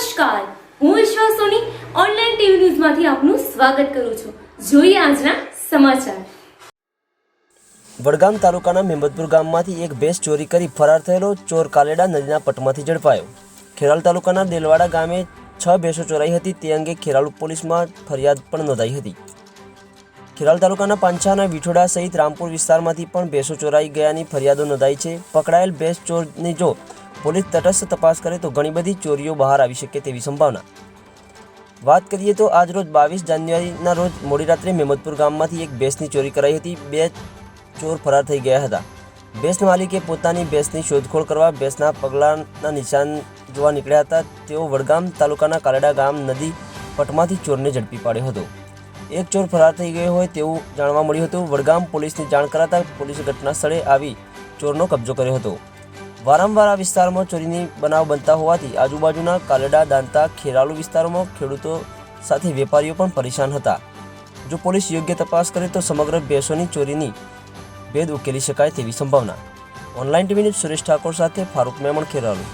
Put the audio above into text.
નમસ્કાર. હું વિશ્વા સોની online TV ન્યૂઝમાંથી આપનું સ્વાગત કરું છું. જોઈએ આજના સમાચાર. વડગામ તાલુકાના મેમદપુર ગામમાંથી એક ભેંસ ચોરી કરી ફરાર થયેલો ચોર કાલેડા નદીના પટમાંથી ઝડપાયો. ખેરાલ તાલુકાના દેલવાડા ગામે છ ભેંસો ચોરાઈ હતી, તે અંગે ખેરાલ પોલીસમાં ફરિયાદ પણ નોંધાઈ હતી. ખેરાલ તાલુકાના પાંછાના વિઠોડા સહિત રામપુર વિસ્તારમાંથી પણ ભેંસો ચોરાઈ ગયાની ફરિયાદો નોંધાઈ છે. પકડાયેલ ભેંસ ચોરની જો પોલીસ તટસ્થ તપાસ કરે તો ઘણી બધી ચોરીઓ બહાર આવી શકે તેવી સંભાવના. વાત કરીએ તો આજરોજ બાવીસ જાન્યુઆરીના રોજ મોડી રાત્રે મેમદપુર ગામમાંથી એક ભેંસની ચોરી કરાઈ હતી. બે ચોર ફરાર થઈ ગયા હતા. ભેંસ માલિકે પોતાની ભેંસની શોધખોળ કરવા ભેંસના પગલાંના નિશાન જોવા નીકળ્યા હતા. તેઓ વડગામ તાલુકાના કાલેડા ગામ નદી પટમાંથી ચોરને ઝડપી પાડ્યો હતો. એક ચોર ફરાર થઈ ગયો હોય તેવું જાણવા મળ્યું હતું. વડગામ પોલીસની જાણ કરાતા પોલીસે ઘટના સ્થળે આવી ચોરનો કબજો કર્યો હતો. વારંવાર આ વિસ્તારમાં ચોરીની બનાવ બનતા હોવાથી આજુબાજુના કાલેડા, દાંતા, ખેરાલુ વિસ્તારોમાં ખેડૂતો સાથે વેપારીઓ પણ પરેશાન હતા. જો પોલીસ યોગ્ય તપાસ કરે તો સમગ્ર ભેંસોની ચોરીની ભેદ ઉકેલી શકાય તેવી સંભાવના. Online TV news Suresh Thakor સાથે ફારૂક મેમણ ખેરાલુ.